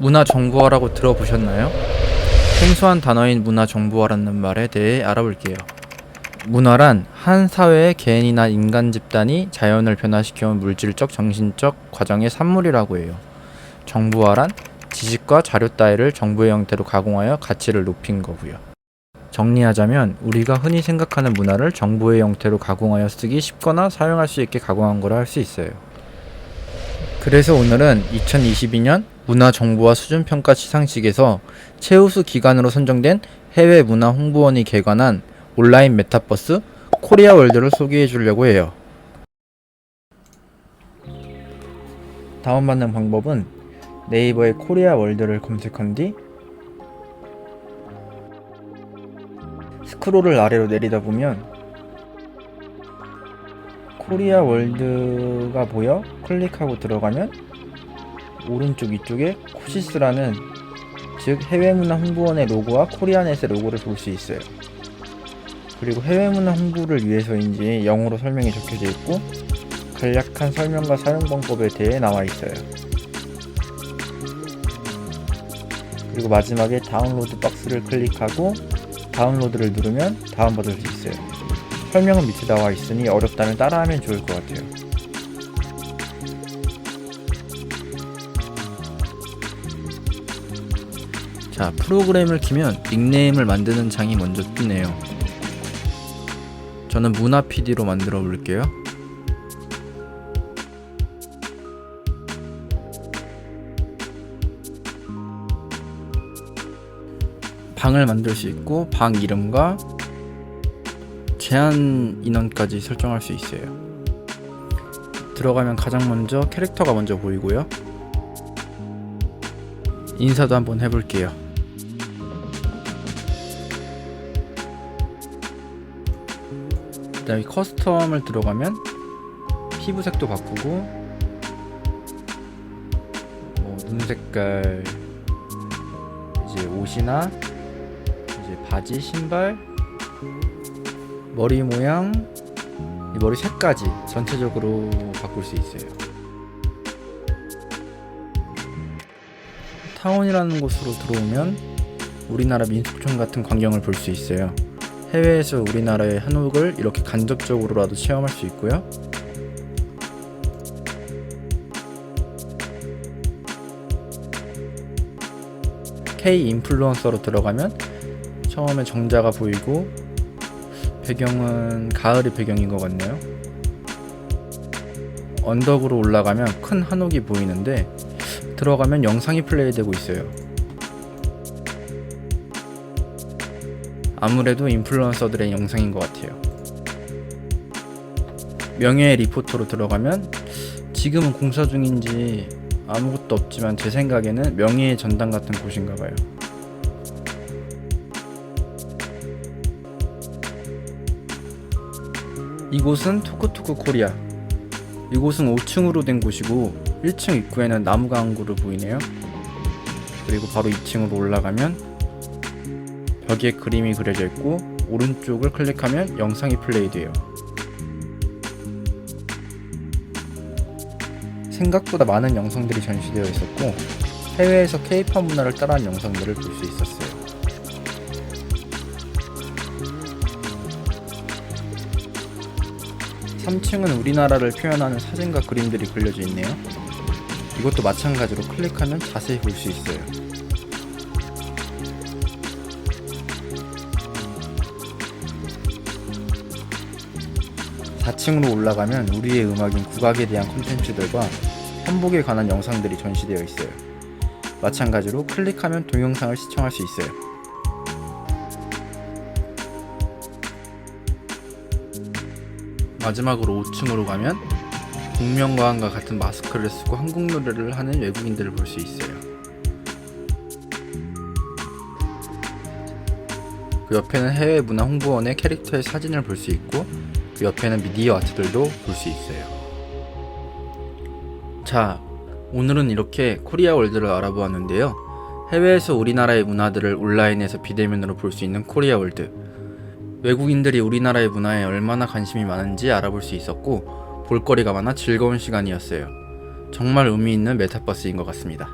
문화 정보화라고 들어보셨나요? 생소한 단어인 문화 정보화라는 말에 대해 알아볼게요. 문화란 한 사회의 개인이나 인간 집단이 자연을 변화시켜온 물질적, 정신적 과정의 산물이라고 해요. 정보화란 지식과 자료 따위를 정보의 형태로 가공하여 가치를 높인 거고요. 정리하자면 우리가 흔히 생각하는 문화를 정보의 형태로 가공하여 쓰기 쉽거나 사용할 수 있게 가공한 거라 할 수 있어요. 그래서 오늘은 2022년 문화정보화 수준평가 시상식에서 최우수 기관으로 선정된 해외 문화 홍보원이 개관한 온라인 메타버스 코리아 월드를 소개해 주려고 해요. 다운받는 방법은 네이버에 코리아 월드를 검색한 뒤 스크롤을 아래로 내리다 보면 코리아 월드가 보여 클릭하고 들어가면 오른쪽 위쪽에 코시스라는 즉 해외문화 홍보원의 로고와 코리아넷의 로고를 볼 수 있어요. 그리고 해외문화 홍보를 위해서인지 영어로 설명이 적혀져 있고 간략한 설명과 사용 방법에 대해 나와 있어요. 그리고 마지막에 다운로드 박스를 클릭하고 다운로드를 누르면 다운받을 수 있어요. 설명은 밑에 나와 있으니 어렵다면 따라하면 좋을 것 같아요. 자, 프로그램을 키면 닉네임을 만드는 창이 먼저 뜨네요. 저는 문화 PD로 만들어 볼게요. 방을 만들 수 있고 방 이름과 제한 인원까지 설정할 수 있어요. 들어가면 가장 먼저 캐릭터가 먼저 보이고요. 인사도 한번 해볼게요. 그다음에 커스텀을 들어가면 피부색도 바꾸고 뭐, 눈 색깔 이제 옷이나 이제 바지 신발 머리 모양 이 머리 색까지 전체적으로 바꿀 수 있어요. 타운이라는 곳으로 들어오면 우리나라 민속촌 같은 광경을 볼 수 있어요. 해외에서 우리나라의 한옥을 이렇게 간접적으로라도 체험할 수 있고요. K 인플루언서로 들어가면 처음에 정자가 보이고 배경은 가을이 배경인 것 같네요. 언덕으로 올라가면 큰 한옥이 보이는데 들어가면 영상이 플레이되고 있어요. 아무래도 인플루언서들의 영상인 것 같아요. 명예의 리포터로 들어가면 지금은 공사 중인지 아무것도 없지만 제 생각에는 명예의 전당 같은 곳인가 봐요. 이곳은 토크토크 코리아. 이곳은 5층으로 된 곳이고 1층 입구에는 나무가 한 그루 보이네요. 그리고 바로 2층으로 올라가면 벽에 그림이 그려져 있고 오른쪽을 클릭하면 영상이 플레이돼요. 생각보다 많은 영상들이 전시되어 있었고 해외에서 K-팝 문화를 따라한 영상들을 볼 수 있었어요. 삼층은 우리나라를 표현하는 사진과 그림들이 그려져 있네요. 이것도 마찬가지로 클릭하면 자세히 볼 수 있어요. 4층으로 올라가면 우리의 음악인 국악에 대한 콘텐츠들과 한복에 관한 영상들이 전시되어 있어요. 마찬가지로 클릭하면 동영상을 시청할 수 있어요. 마지막으로 5층으로 가면 복면가왕과 같은 마스크를 쓰고 한국 노래를 하는 외국인들을 볼 수 있어요. 그 옆에는 해외 문화 홍보원의 캐릭터의 사진을 볼 수 있고 그 옆에는 미디어 아트들도 볼 수 있어요. 자, 오늘은 이렇게 코리아 월드를 알아보았는데요. 해외에서 우리나라의 문화들을 온라인에서 비대면으로 볼 수 있는 코리아 월드. 외국인들이 우리나라의 문화에 얼마나 관심이 많은지 알아볼 수 있었고, 볼거리가 많아 즐거운 시간이었어요. 정말 의미 있는 메타버스인 것 같습니다.